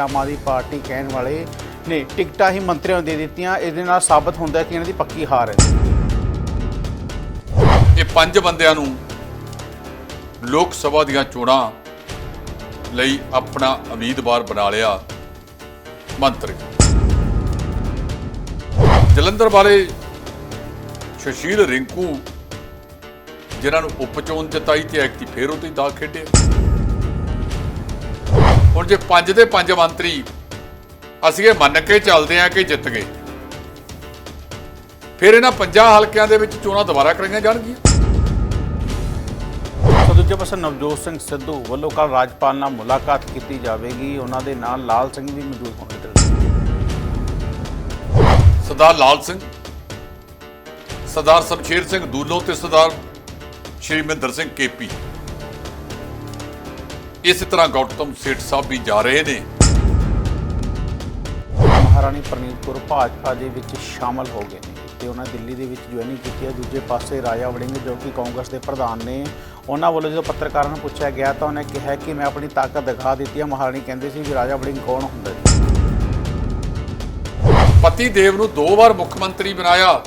Aam Aadmi party ਕਹਿਣ ਵਾਲੇ ਨੇ ਟਿਕਟਾਂ ਹੀ ਮੰਤਰੀਆਂ ਨੂੰ ਦੇ ਦਿੱਤੀਆਂ। ਇਹਦੇ ਨਾਲ ਸਾਬਤ ਹੁੰਦਾ ਕਿ ਇਹਨਾਂ ਦੀ ਪੱਕੀ ਹਾਰ ਹੈ। ਇਹ ਪੰਜ ਬੰਦਿਆਂ ਨੂੰ ਲੋਕ ਸਭਾ ਦੀਆਂ ਚੋਣਾਂ ਲਈ ਆਪਣਾ ਉਮੀਦਵਾਰ ਬਣਾ ਲਿਆ ਮੰਤਰੀ। ਜਲੰਧਰ ਵਾਲੇ ਸੁਸ਼ੀਲ ਰਿੰਕੂ, ਜਿਨ੍ਹਾਂ ਨੂੰ ਉਪਚੋਣ ਜਤਾਈ ਤੇ ਐਕਟੀ ਫੇਰ ਉਤੇ ਦਾਗ ਖੇਡਿਆ। ਹੁਣ ਜੇ ਪੰਜ ਦੇ ਪੰਜ ਮੰਤਰੀ ਅਸੀਂ ਇਹ ਮੰਨ ਕੇ ਚੱਲਦੇ ਆ ਕਿ ਜਿੱਤ ਗਏ ਫਿਰ ਇਹਨਾਂ ਪੰਜਾਂ ਹਲਕਿਆਂ ਦੇ ਵਿੱਚ ਚੋਣਾਂ ਦੁਬਾਰਾ ਕਰਾਈਆਂ ਜਾਣਗੀਆਂ। ਤਾਂ ਦੂਜੇ ਪਾਸੇ ਨਵਜੋਤ ਸਿੰਘ ਸਿੱਧੂ ਵੱਲੋਂ ਕੱਲ ਰਾਜਪਾਲ ਨਾਲ ਮੁਲਾਕਾਤ ਕੀਤੀ ਜਾਵੇਗੀ। ਉਹਨਾਂ ਦੇ ਨਾਲ ਲਾਲ ਸਿੰਘ ਵੀ ਮੌਜੂਦ ਹੋਣਗੇ। ਸਰਦਾਰ ਲਾਲ ਸਿੰਘ ਸਰਦਾਰ ਸ਼ਮਸ਼ੇਰ ਸਿੰਘ ਦੂਲੋ ਤੇ ਸਰਦਾਰ ਸ਼੍ਰੀ ਮਹਿੰਦਰ ਸਿੰਘ ਕੇਪੀ। ਇਸੇ ਤਰ੍ਹਾਂ ਗੌਤਮ ਸੇਠ ਸਾਹਿਬ ਵੀ ਜਾ ਰਹੇ ਨੇ। ਮਹਾਰਾਣੀ ਪ੍ਰਨੀਤ ਕੌਰ ਭਾਜਪਾ ਦੇ ਵਿੱਚ ਸ਼ਾਮਲ ਹੋ ਗਏ ਨੇ ਤੇ ਉਹਨਾਂ ਦਿੱਲੀ ਦੇ ਵਿੱਚ ਜੁਆਇਨਿੰਗ ਕੀਤੀ ਹੈ। ਦੂਜੇ ਪਾਸੇ ਰਾਜਾ ਵੜਿੰਗ ਜੋ ਕਿ ਕਾਂਗਰਸ ਦੇ ਪ੍ਰਧਾਨ ਨੇ ਉਹਨਾਂ ਵੱਲੋਂ ਜਦੋਂ ਪੱਤਰਕਾਰਾਂ ਨੂੰ ਪੁੱਛਿਆ ਗਿਆ ਤਾਂ ਉਹਨੇ ਕਿਹਾ ਕਿ ਮੈਂ ਆਪਣੀ ਤਾਕਤ ਦਿਖਾ ਦਿੱਤੀ ਹੈ। ਮਹਾਰਾਣੀ ਕਹਿੰਦੇ ਸੀ ਵੀ ਰਾਜਾ ਵੜਿੰਗ ਕੌਣ ਹੁੰਦਾ ਜੀ? ਪਤੀ ਦੇਵ ਨੂੰ ਦੋ ਵਾਰ ਮੁੱਖ ਮੰਤਰੀ ਬਣਾਇਆ।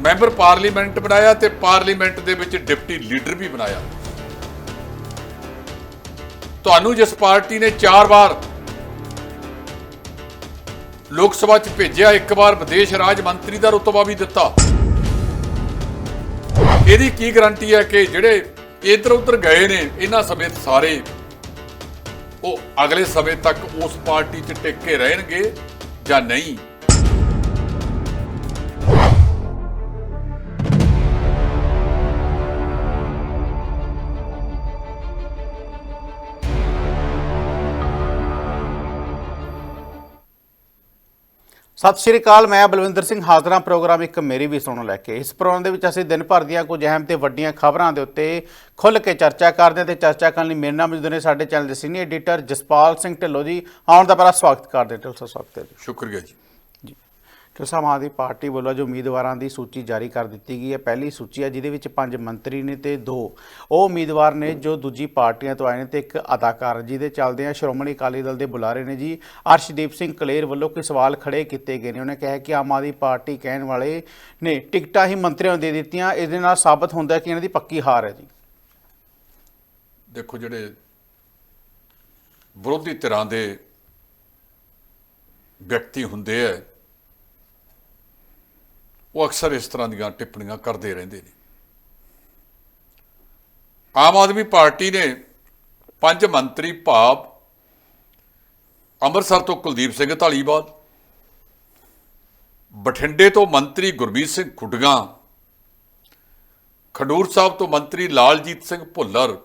ਮੈਂਬਰ ਪਾਰਲੀਮੈਂਟ ਬਣਾਇਆ ਤੇ ਪਾਰਲੀਮੈਂਟ ਦੇ ਵਿੱਚ ਡਿਪਟੀ ਲੀਡਰ ਵੀ ਬਣਾਇਆ। ਤੁਹਾਨੂੰ ਜਿਸ ਪਾਰਟੀ ਨੇ ਚਾਰ ਵਾਰ ਲੋਕ ਸਭਾ 'ਚ ਭੇਜਿਆ, ਇੱਕ ਵਾਰ ਵਿਦੇਸ਼ ਰਾਜ ਮੰਤਰੀ ਦਾ ਰੁਤਬਾ ਵੀ ਦਿੱਤਾ। ਇਹਦੀ ਕੀ ਗਾਰੰਟੀ ਹੈ ਕਿ ਜਿਹੜੇ ਇੱਧਰ ਉੱਧਰ ਗਏ ਨੇ, ਇਹਨਾਂ ਸਮੇਂ ਸਾਰੇ, ਉਹ ਅਗਲੇ ਸਮੇਂ ਤੱਕ ਉਸ ਪਾਰਟੀ 'ਚ ਟਿਕ ਕੇ ਰਹਿਣਗੇ ਜਾਂ ਨਹੀਂ? ਸਤਿ ਸ਼੍ਰੀ ਅਕਾਲ, ਮੈਂ ਬਲਵਿੰਦਰ ਸਿੰਘ ਹਾਜ਼ਰਾਂ ਪ੍ਰੋਗਰਾਮ ਇੱਕ ਮੇਰੀ ਵੀ ਸੁਣੋ ਲੈ ਕੇ। ਇਸ ਪ੍ਰੋਗਰਾਮ ਦੇ ਵਿੱਚ ਅਸੀਂ ਦਿਨ ਭਰ ਦੀਆਂ ਕੁਝ ਅਹਿਮ ਤੇ ਵੱਡੀਆਂ ਖਬਰਾਂ ਦੇ ਉੱਤੇ ਖੁੱਲ੍ਹ ਕੇ ਚਰਚਾ ਕਰਦੇ ਹਾਂ ਤੇ ਚਰਚਾ ਕਰਨ ਲਈ ਮੇਰੇ ਨਾਲ ਮੌਜੂਦ ਨੇ ਸਾਡੇ ਚੈਨਲ ਦੇ ਸੀਨੀਅਰ ਐਡੀਟਰ ਜਸਪਾਲ ਸਿੰਘ ਢਿੱਲੋਂ ਜੀ। ਆਉਣ ਦਾ ਬੜਾ ਸਵਾਗਤ ਕਰਦੇ ਹਾਂ। ਢਿੱਲੋਂ ਸਾਹਿਬ ਸਵਾਗਤ ਹੈ ਜੀ। ਸ਼ੁਕਰੀਆ ਜੀ। ਜੀ ਢਿੱਲੋਂ ਆਮ ਆਦਮੀ ਪਾਰਟੀ ਵੱਲੋਂ ਜੋ ਉਮੀਦਵਾਰਾਂ ਦੀ ਸੂਚੀ ਜਾਰੀ ਕਰ ਦਿੱਤੀ ਗਈ ਹੈ। ਪਹਿਲੀ ਸੂਚੀ ਹੈ, ਜਿਹਦੇ ਵਿੱਚ ਪੰਜ ਮੰਤਰੀ ਨੇ ਤੇ ਦੋ ਉਹ ਉਮੀਦਵਾਰ ਨੇ ਜੋ ਦੂਜੀ ਪਾਰਟੀਆਂ ਤੋਂ ਆਏ ਨੇ ਤੇ ਇੱਕ ਅਦਾਕਾਰ। ਜਿਹਦੇ ਚੱਲਦੇ ਆ ਸ਼੍ਰੋਮਣੀ ਅਕਾਲੀ ਦਲ ਦੇ ਬੁਲਾਰੇ ਨੇ ਜੀ। ਅਰਸ਼ਦੀਪ ਸਿੰਘ ਕਲੇਰ ਵੱਲੋਂ ਕੋਈ ਸਵਾਲ ਖੜੇ ਕੀਤੇ ਗਏ ਨੇ। ਉਹਨੇ ਕਿਹਾ ਕਿ ਆਮ ਆਦਮੀ ਪਾਰਟੀ ਕਹਿਣ ਵਾਲੇ ਨੇ ਟਿਕਟਾਂ ਹੀ ਮੰਤਰੀਆਂ ਨੂੰ ਦੇ ਦਿੱਤੀਆਂ। ਇਹਦੇ ਨਾਲ ਸਾਬਤ ਹੁੰਦਾ ਕਿ ਇਹਨਾਂ ਦੀ ਪੱਕੀ ਹਾਰ ਹੈ ਜੀ। ਦੇਖੋ ਜਿਹੜੇ ਵਿਰੋਧੀ ਧਿਰਾਂ ਦੇ ਵਿਅਕਤੀ ਹੁੰਦੇ ਆ ਉਹ ਅਕਸਰ ਇਸ ਤਰ੍ਹਾਂ ਦੀਆਂ ਟਿੱਪਣੀਆਂ ਕਰਦੇ ਰਹਿੰਦੇ ਨੇ। ਆਮ ਆਦਮੀ ਪਾਰਟੀ ਨੇ ਪੰਜ ਮੰਤਰੀ ਭਾਵ ਅੰਮ੍ਰਿਤਸਰ ਤੋਂ ਕੁਲਦੀਪ ਸਿੰਘ ਢਾਲੀਵਾਲ ਬਠਿੰਡੇ ਤੋਂ ਮੰਤਰੀ ਗੁਰਮੀਤ ਸਿੰਘ ਖੁੱਡਗਾ, ਖਡੂਰ ਸਾਹਿਬ ਤੋਂ ਮੰਤਰੀ ਲਾਲਜੀਤ ਸਿੰਘ ਭੁੱਲਰ,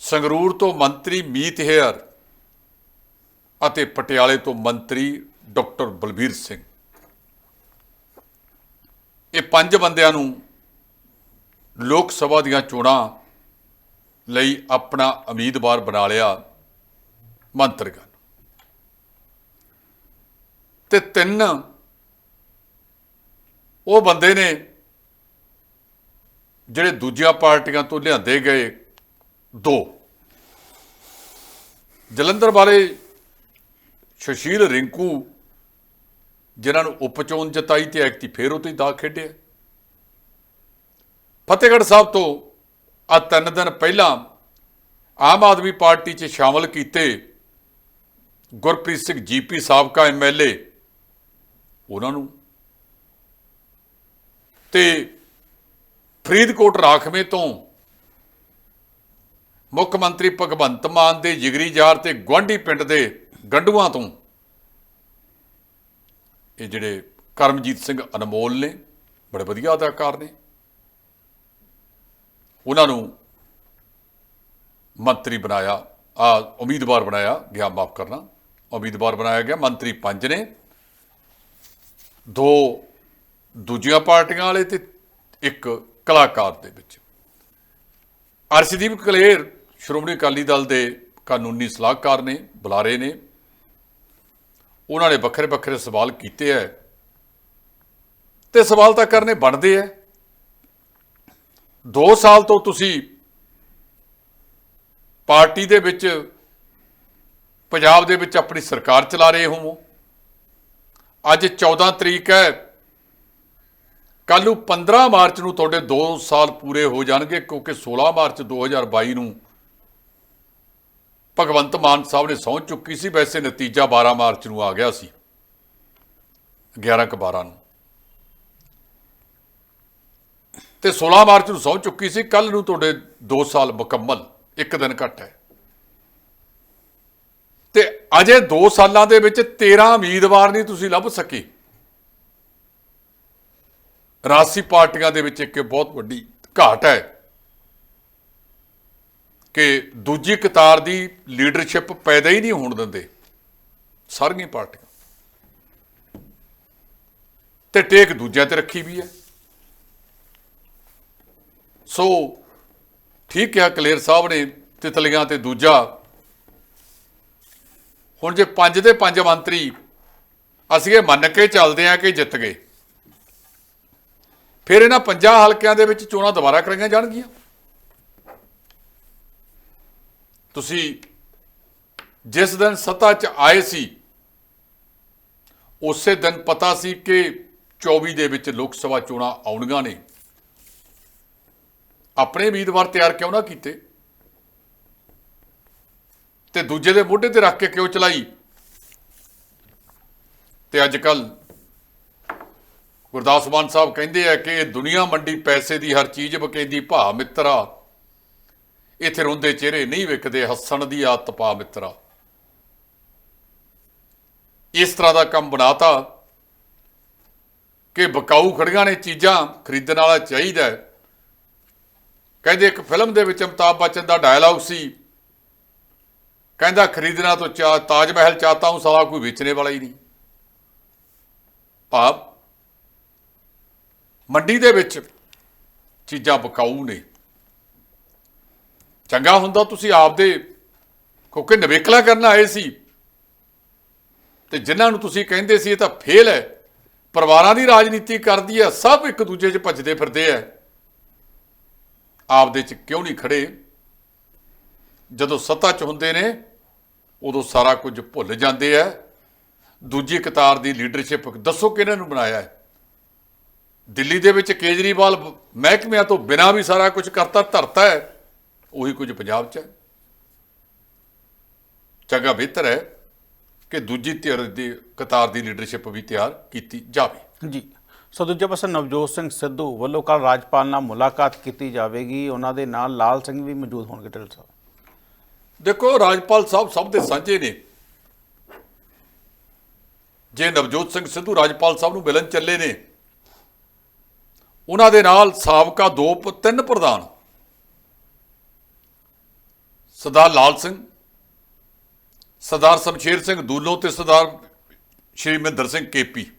ਸੰਗਰੂਰ ਤੋਂ ਮੰਤਰੀ ਮੀਤ ਹੇਅਰ ਅਤੇ ਪਟਿਆਲੇ ਤੋਂ ਮੰਤਰੀ ਡਾਕਟਰ ਬਲਬੀਰ ਸਿੰਘ। ਇਹ ਪੰਜ ਬੰਦਿਆਂ ਨੂੰ ਲੋਕ ਸਭਾ ਦੀਆਂ ਚੋਣਾਂ ਲਈ ਆਪਣਾ ਉਮੀਦਵਾਰ ਬਣਾ ਲਿਆ ਮੰਤਰੀਗਣ। ਤੇ ਤਿੰਨ ਉਹ ਬੰਦੇ ਨੇ ਜਿਹੜੇ ਦੂਜੀਆਂ ਪਾਰਟੀਆਂ ਤੋਂ ਲਿਆਂਦੇ ਗਏ ਦੋ। ਜਲੰਧਰ ਵਾਲੇ ਸੁਸ਼ੀਲ ਰਿੰਕੂ ਜਿਨ੍ਹਾਂ ਨੂੰ ਉਪਚੋਣ ਜਿਤਾਈ ਤੇ ਐਕਟੀ ਫੇਰ ਉਤੇ ਦਾ ਖੇਡਿਆ ਫਤਿਹਗੜ੍ਹ ਸਾਹਿਬ ਤੋਂ ਆ ਤਿੰਨ ਦਿਨ ਪਹਿਲਾਂ ਆਮ ਆਦਮੀ ਪਾਰਟੀ 'ਚ ਸ਼ਾਮਲ ਕੀਤੇ ਗੁਰਪ੍ਰੀਤ ਸਿੰਘ ਜੀਪੀ ਸਾਬਕਾ ਐਮਐਲਏ ਉਹਨਾਂ ਨੂੰ ਤੇ ਫਰੀਦਕੋਟ ਰਾਖਵੇਂ ਤੋਂ ਮੁੱਖ ਮੰਤਰੀ ਭਗਵੰਤ ਮਾਨ ਦੇ ਜਿਗਰੀ ਜਾਰ ਤੇ ਗਵਾਂਢੀ ਪਿੰਡ ਦੇ ਗੰਡੂਆਂ ਤੋਂ ਇਹ ਜਿਹੜੇ ਕਰਮਜੀਤ ਸਿੰਘ ਅਨਮੋਲ ਨੇ, ਬੜੇ ਵਧੀਆ ਅਦਾਕਾਰ ਨੇ। ਉਹਨਾਂ ਨੂੰ ਮੰਤਰੀ ਬਣਾਇਆ, ਆ ਉਮੀਦਵਾਰ ਬਣਾਇਆ ਗਿਆ, ਮਾਫ ਕਰਨਾ। ਉਮੀਦਵਾਰ ਬਣਾਇਆ ਗਿਆ ਮੰਤਰੀ ਪੰਜ ਨੇ। ਦੋ ਦੂਜੀਆਂ ਪਾਰਟੀਆਂ ਵਾਲੇ ਤੇ ਇੱਕ ਕਲਾਕਾਰ ਦੇ ਵਿੱਚ। ਅਰਸ਼ਦੀਪ ਕਲੇਰ ਸ਼੍ਰੋਮਣੀ ਅਕਾਲੀ ਦਲ ਦੇ ਕਾਨੂੰਨੀ ਸਲਾਹਕਾਰ ਨੇ, ਬੁਲਾਰੇ ਨੇ। ਉਹਨਾਂ ਨੇ ਵੱਖਰੇ ਵੱਖਰੇ ਸਵਾਲ ਕੀਤੇ ਐ। ਤੇ ਸਵਾਲ ਤਾਂ ਕਰਨੇ ਬਣਦੇ ਐ। 2 ਸਾਲ ਤੋਂ ਤੁਸੀਂ ਪਾਰਟੀ ਦੇ ਵਿੱਚ, ਪੰਜਾਬ ਦੇ ਵਿੱਚ ਆਪਣੀ ਸਰਕਾਰ ਚਲਾ ਰਹੇ ਹੋਵੋ। ਅੱਜ 14 ਤਰੀਕ ਹੈ ਕੱਲ ਨੂੰ 15 ਮਾਰਚ ਨੂੰ ਤੁਹਾਡੇ 2 ਸਾਲ ਪੂਰੇ ਹੋ ਜਾਣਗੇ, ਕਿਉਂਕਿ 16 ਮਾਰਚ 2022 ਨੂੰ ਭਗਵੰਤ ਮਾਨ ਸਾਹਿਬ ਨੇ ਸਹੁੰ ਚੁੱਕੀ ਸੀ, ਵੈਸੇ ਨਤੀਜਾ 12 ਮਾਰਚ ਨੂੰ ਆ ਗਿਆ ਸੀ। 11 ਕੁ 12 ਨੂੰ। ਤੇ 16 ਮਾਰਚ ਨੂੰ ਸਹੁੰ ਚੁੱਕੀ ਸੀ ਕੱਲ ਨੂੰ ਤੁਹਾਡੇ 2 ਸਾਲ ਮੁਕੰਮਲ, ਇੱਕ ਦਿਨ ਘੱਟ ਹੈ। ਤੇ ਅਜੇ 2 ਸਾਲਾਂ ਦੇ ਵਿੱਚ 13 ਉਮੀਦਵਾਰ ਨਹੀਂ ਤੁਸੀਂ ਲੱਭ ਸਕੇ। ਰਾਸੀ ਪਾਰਟੀਆਂ ਦੇ ਵਿੱਚ ਇੱਕ ਬਹੁਤ ਵੱਡੀ ਘਾਟ ਹੈ। ਕਿ ਦੂਜੀ ਕਤਾਰ ਦੀ ਲੀਡਰਸ਼ਿਪ ਪੈਦਾ ਹੀ ਨਹੀਂ ਹੋਣ ਦਿੰਦੇ। ਸਾਰੀਆਂ ਪਾਰਟੀਆਂ। ਤੇ ਟੇਕ ਦੂਜਿਆਂ ਤੇ ਰੱਖੀ ਵੀ ਹੈ। ਸੋ ਠੀਕ ਹੈ ਕਲੇਰ ਸਾਹਿਬ ਨੇ, ਤਿਤਲੀਆਂ ਤੇ ਦੂਜਾ। ਹੁਣ ਜੇ ਪੰਜ ਦੇ ਪੰਜ ਮੰਤਰੀ, ਅਸੀਂ ਇਹ ਮੰਨ ਕੇ ਚੱਲਦੇ ਆ ਕਿ ਜਿੱਤ ਗਏ। ਫਿਰ ਇਹਨਾਂ ਪੰਜਾਂ ਹਲਕਿਆਂ ਦੇ ਵਿੱਚ ਚੋਣਾਂ ਦੁਬਾਰਾ ਕਰਾਈਆਂ ਜਾਣਗੀਆਂ। ਤੁਸੀਂ ਜਿਸ ਦਿਨ ਸੱਤਾ 'ਚ ਆਏ ਸੀ, ਉਸੇ ਦਿਨ ਪਤਾ ਸੀ ਕਿ 24 ਦੇ ਵਿੱਚ ਲੋਕ ਸਭਾ ਚੋਣਾਂ ਆਉਣੀਆਂ ਨੇ। ਆਪਣੇ ਉਮੀਦਵਾਰ ਤਿਆਰ ਕਿਉਂ ਨਾ ਕੀਤੇ? ਤੇ ਦੂਜੇ ਦੇ ਮੋਢੇ ਤੇ ਰੱਖ ਕੇ ਕਿਉਂ ਚਲਾਈ? ਤੇ ਅੱਜ ਕੱਲ ਗੁਰਦਾਸ ਮਾਨ ਸਾਹਿਬ ਕਹਿੰਦੇ ਆ ਕਿ ਇਹ ਦੁਨੀਆ ਮੰਡੀ ਪੈਸੇ ਦੀ ਹਰ ਚੀਜ਼, ਬਕੈਂਦੀ ਭਾ ਮਿੱਤਰਾ ਇੱਥੇ ਰੋਂਦੇ ਚਿਹਰੇ ਨਹੀਂ ਵਿਕਦੇ ਹੱਸਣ ਦੀ ਆਦਤ ਪਾ ਮਿੱਤਰਾ। ਇਸ ਤਰ੍ਹਾਂ ਦਾ ਕੰਮ ਬਣਾਤਾ ਕਿ ਬਕਾਊ ਖੜੀਆਂ ਨੇ ਚੀਜ਼ਾਂ ਖਰੀਦਣ ਵਾਲਾ ਚਾਹੀਦਾ ਕਹਿੰਦੇ ਇੱਕ ਫਿਲਮ ਦੇ ਵਿੱਚ ਅਮਿਤਾਭ ਬੱਚਨ ਦਾ ਡਾਇਲੌਗ ਸੀ। ਕਹਿੰਦਾ, ਖਰੀਦਣਾ ਤੋਂ ਚਾ, ਤਾਜ ਮਹਿਲ ਚਾਹਤਾ ਹੂੰ, ਸਾਲਾ ਕੋਈ ਵੇਚਣੇ ਵਾਲਾ ਹੀ ਨਹੀਂ। ਭਾਵ ਮੰਡੀ ਦੇ ਵਿੱਚ ਚੀਜ਼ਾਂ ਬਕਾਊ ਨੇ। ਚੰਗਾ ਹੁੰਦਾ ਤੁਸੀਂ ਆਪਦੇ ਕਿਉਂਕਿ ਨਵੇਕਲਾ ਕਰਨ ਆਏ ਸੀ। ਤੇ ਜਿਨ੍ਹਾਂ ਨੂੰ ਤੁਸੀਂ ਕਹਿੰਦੇ ਸੀ ਇਹ ਤਾਂ ਫੇਲ ਹੈ। ਪਰਿਵਾਰਾਂ ਦੀ ਰਾਜਨੀਤੀ ਕਰਦੀ ਹੈ, ਸਭ ਇੱਕ ਦੂਜੇ 'ਚ ਭੱਜਦੇ ਫਿਰਦੇ ਆ ਆਪਦੇ 'ਚ ਕਿਉਂ ਨਹੀਂ ਖੜੇ? ਜਦੋਂ ਸੱਤਾ 'ਚ ਹੁੰਦੇ ਨੇ, ਉਦੋਂ ਸਾਰਾ ਕੁਝ ਭੁੱਲ ਜਾਂਦੇ ਆ ਦੂਜੀ ਕਤਾਰ ਦੀ ਲੀਡਰਸ਼ਿਪ ਦੱਸੋ ਕਿਹਨਾਂ ਨੂੰ ਬਣਾਇਆ ਹੈ? ਦਿੱਲੀ ਦੇ ਵਿੱਚ ਕੇਜਰੀਵਾਲ ਮਹਿਕਮਿਆਂ ਤੋਂ ਬਿਨਾਂ ਵੀ ਸਾਰਾ ਕੁਝ ਕਰਤਾ, ਧਰਤਾ ਹੈ। ਉਹੀ ਕੁਝ ਪੰਜਾਬ 'ਚ ਹੈ। ਚੰਗਾ ਬਿਹਤਰ ਹੈ ਕਿ ਦੂਜੀ ਧਿਰ ਦੀ ਕਤਾਰ ਦੀ ਲੀਡਰਸ਼ਿਪ ਵੀ ਤਿਆਰ ਕੀਤੀ ਜਾਵੇ। ਜੀ। ਸੋ ਦੂਜੇ ਪਾਸੇ ਨਵਜੋਤ ਸਿੰਘ ਸਿੱਧੂ ਵੱਲੋਂ ਕੱਲ ਰਾਜਪਾਲ ਨਾਲ ਮੁਲਾਕਾਤ ਕੀਤੀ ਜਾਵੇਗੀ। ਉਹਨਾਂ ਦੇ ਨਾਲ ਲਾਲ ਸਿੰਘ ਵੀ ਮੌਜੂਦ ਹੋਣਗੇ ਢਿੱਲ ਸਾਹਿਬ। ਦੇਖੋ ਰਾਜਪਾਲ ਸਾਹਿਬ ਸਭ ਦੇ ਸਾਂਝੇ ਨੇ। ਜੇ ਨਵਜੋਤ ਸਿੰਘ ਸਿੱਧੂ ਰਾਜਪਾਲ ਸਾਹਿਬ ਨੂੰ ਮਿਲਣ ਚੱਲੇ ਨੇ ਉਹਨਾਂ ਦੇ ਨਾਲ ਸਾਬਕਾ ਦੋ ਤਿੰਨ ਪ੍ਰਧਾਨ ਸਰਦਾਰ ਲਾਲ ਸਿੰਘ, ਸਰਦਾਰ ਸ਼ਮਸ਼ੇਰ ਸਿੰਘ ਦੂਲੋ ਤੇ ਸਰਦਾਰ ਸ਼੍ਰੀ ਮਹਿੰਦਰ ਸਿੰਘ ਕੇਪੀ।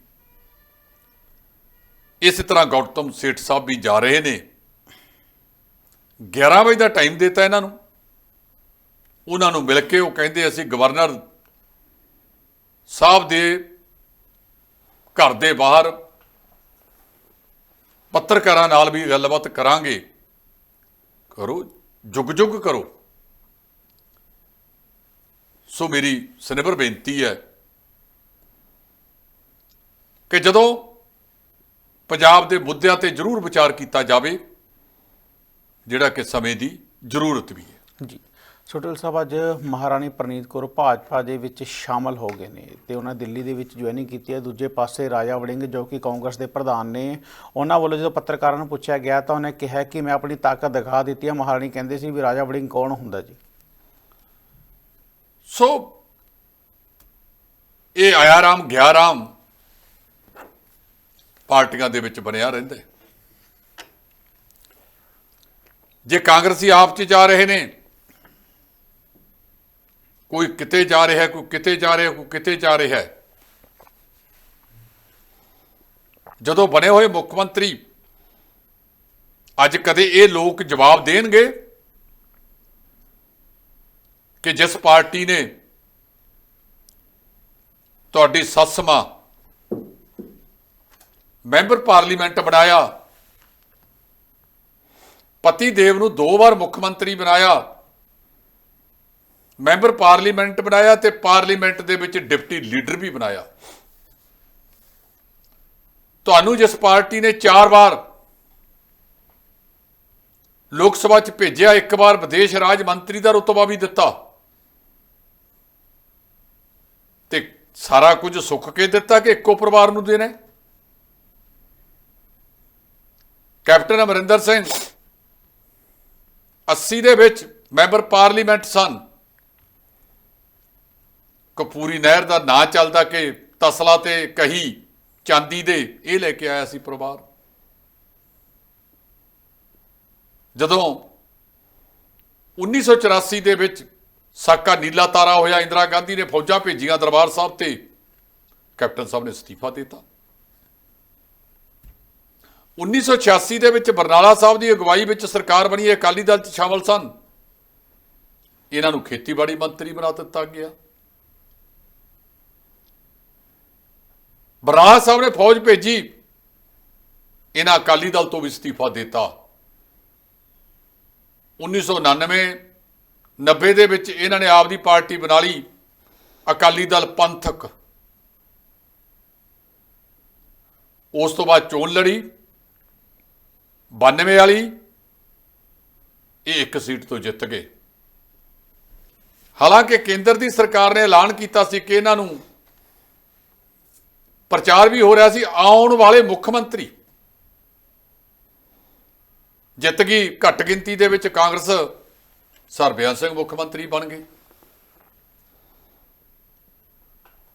ਇਸੇ ਤਰ੍ਹਾਂ ਗੌਤਮ ਸੇਠ ਸਾਹਿਬ ਵੀ ਜਾ ਰਹੇ ਨੇ। 11 ਵਜੇ ਦਾ ਟਾਈਮ ਦਿੱਤਾ ਇਹਨਾਂ ਨੂੰ। ਉਹਨਾਂ ਨੂੰ ਮਿਲ ਕੇ ਉਹ ਕਹਿੰਦੇ, ਅਸੀਂ ਗਵਰਨਰ ਸਾਹਿਬ ਦੇ ਘਰ ਦੇ ਬਾਹਰ ਪੱਤਰਕਾਰਾਂ ਨਾਲ ਵੀ ਗੱਲਬਾਤ ਕਰਾਂਗੇ। ਕਰੋ ਜੁਗ ਜੁਗ ਕਰੋ। ਸੋ ਮੇਰੀ ਸਨਿਬਰ ਬੇਨਤੀ ਹੈ ਕਿ ਜਦੋਂ ਪੰਜਾਬ ਦੇ ਮੁੱਦਿਆਂ ਤੇ ਜ਼ਰੂਰ ਵਿਚਾਰ ਕੀਤਾ ਜਾਵੇ, ਜਿਹੜਾ ਕਿ ਸਮੇਂ ਦੀ ਜ਼ਰੂਰਤ ਵੀ ਹੈ। ਜੀ। ਸੁਟਲ ਸਾਹਿਬ, ਅੱਜ ਮਹਾਰਾਣੀ ਪ੍ਰਨੀਤ ਕੌਰ ਭਾਜਪਾ ਦੇ ਵਿੱਚ ਸ਼ਾਮਲ ਹੋ ਗਏ ਨੇ ਤੇ ਉਹਨਾਂ ਦਿੱਲੀ ਦੇ ਵਿੱਚ ਜੁਆਇਨਿੰਗ ਕੀਤੀ ਹੈ। ਦੂਜੇ ਪਾਸੇ ਰਾਜਾ ਵੜਿੰਗ, ਜੋ ਕਿ ਕਾਂਗਰਸ ਦੇ ਪ੍ਰਧਾਨ ਨੇ, ਉਹਨਾਂ ਵੱਲੋਂ ਜਦੋਂ ਪੱਤਰਕਾਰਾਂ ਨੂੰ ਪੁੱਛਿਆ ਗਿਆ ਤਾਂ ਉਹਨੇ ਕਿਹਾ ਕਿ ਮੈਂ ਆਪਣੀ ਤਾਕਤ ਦਿਖਾ ਦਿੱਤੀ ਹੈ। ਮਹਾਰਾਣੀ ਕਹਿੰਦੇ ਸੀ ਵੀ ਰਾਜਾ ਵੜਿੰਗ ਕੌਣ ਹੁੰਦਾ ਜੀ? ਸੋ ਇਹ ਆਇਆ ਰਾਮ ਗਿਆ ਰਾਮ ਪਾਰਟੀਆਂ ਦੇ ਵਿੱਚ ਬਣਿਆ ਰਹਿੰਦੇ ਜੇ ਕਾਂਗਰਸੀ ਆਪ 'ਚ ਜਾ ਰਹੇ ਨੇ, ਕੋਈ ਕਿਤੇ ਜਾ ਰਿਹਾ, ਕੋਈ ਕਿਤੇ ਜਾ ਰਿਹਾ, ਕੋਈ ਕਿਤੇ ਜਾ ਰਿਹਾ ਜਦੋਂ ਬਣੇ ਹੋਏ ਮੁੱਖ ਮੰਤਰੀ, ਅੱਜ ਕਦੇ ਇਹ ਲੋਕ ਜਵਾਬ ਦੇਣਗੇ? ਕਿ ਜਿਸ ਪਾਰਟੀ ਨੇ ਤੁਹਾਡੀ ਸੱਸ ਮਾਂ ਮੈਂਬਰ ਪਾਰਲੀਮੈਂਟ ਬਣਾਇਆ, ਪਤੀ ਦੇਵ ਨੂੰ ਦੋ ਵਾਰ ਮੁੱਖ ਮੰਤਰੀ ਬਣਾਇਆ, ਮੈਂਬਰ ਪਾਰਲੀਮੈਂਟ ਬਣਾਇਆ ਤੇ ਪਾਰਲੀਮੈਂਟ ਦੇ ਵਿੱਚ ਡਿਪਟੀ ਲੀਡਰ ਵੀ ਬਣਾਇਆ। ਤੁਹਾਨੂੰ ਜਿਸ ਪਾਰਟੀ ਨੇ ਚਾਰ ਵਾਰ ਲੋਕ ਸਭਾ ਚ ਭੇਜਿਆ, ਇੱਕ ਵਾਰ ਵਿਦੇਸ਼ ਰਾਜ ਮੰਤਰੀ ਦਾ ਰੁਤਬਾ ਵੀ ਦਿੱਤਾ ਤੇ ਸਾਰਾ ਕੁਝ ਸੁੱਖ ਕੇ ਦਿੱਤਾ ਕਿ ਇੱਕੋ ਪਰਿਵਾਰ ਨੂੰ ਦੇਣਾ ਕੈਪਟਨ ਅਮਰਿੰਦਰ ਸਿੰਘ 80 ਦੇ ਵਿੱਚ ਮੈਂਬਰ ਪਾਰਲੀਮੈਂਟ ਸਨ। ਕਪੂਰੀ ਨਹਿਰ ਦਾ ਨਾਂ ਚੱਲਦਾ ਕਿ ਤਸਲਾ ਤੇ ਕਹੀ ਚਾਂਦੀ ਦੇ ਇਹ ਲੈ ਕੇ ਆਇਆ ਸੀ ਪਰਿਵਾਰ। ਜਦੋਂ 1984 ਦੇ ਵਿੱਚ ਸਾਕਾ ਨੀਲਾ ਤਾਰਾ ਹੋਇਆ, ਇੰਦਰਾ ਗਾਂਧੀ ਨੇ ਫੌਜਾਂ ਭੇਜੀਆਂ ਦਰਬਾਰ ਸਾਹਿਬ ਤੇ। ਕੈਪਟਨ ਸਾਹਿਬ ਨੇ ਅਸਤੀਫਾ ਦਿੱਤਾ। 1986 ਦੇ ਵਿੱਚ ਬਰਨਾਲਾ ਸਾਹਿਬ ਦੀ ਅਗਵਾਈ ਵਿੱਚ ਸਰਕਾਰ ਬਣੀ ਅਕਾਲੀ ਦਲ 'ਚ ਸ਼ਾਮਲ ਸਨ। ਇਹਨਾਂ ਨੂੰ ਖੇਤੀਬਾੜੀ ਮੰਤਰੀ ਬਣਾ ਦਿੱਤਾ ਗਿਆ। ਬਰਨਾਲਾ ਸਾਹਿਬ ਨੇ ਫੌਜ ਭੇਜੀ। ਇਹਨਾਂ ਅਕਾਲੀ ਦਲ ਤੋਂ ਵੀ ਅਸਤੀਫਾ ਦਿੱਤਾ। 1999 90 ਦੇ ਵਿੱਚ ਇਹਨਾਂ ਨੇ ਆਪਦੀ ਪਾਰਟੀ ਬਣਾ ਲਈ। ਅਕਾਲੀ ਦਲ ਪੰਥਕ। ਉਸ ਤੋਂ ਬਾਅਦ ਚੋਣ ਲੜੀ। 92 ਵਾਲੀ। ਇਹ ਇੱਕ ਸੀਟ ਤੋਂ ਜਿੱਤ ਗਏ। ਹਾਲਾਂਕਿ ਕੇਂਦਰ ਦੀ ਸਰਕਾਰ ਨੇ ਐਲਾਨ ਕੀਤਾ ਸੀ ਕਿ ਇਹਨਾਂ ਨੂੰ ਪ੍ਰਚਾਰ ਵੀ ਹੋ ਰਿਹਾ ਸੀ। ਆਉਣ ਵਾਲੇ ਮੁੱਖ ਮੰਤਰੀ ਜਿੱਤ ਗਈ। ਘੱਟ ਗਿਣਤੀ ਦੇ ਵਿੱਚ ਕਾਂਗਰਸ ਸਰਬਿਆਨ ਸਿੰਘ ਮੁੱਖ ਮੰਤਰੀ ਬਣ ਗਏ।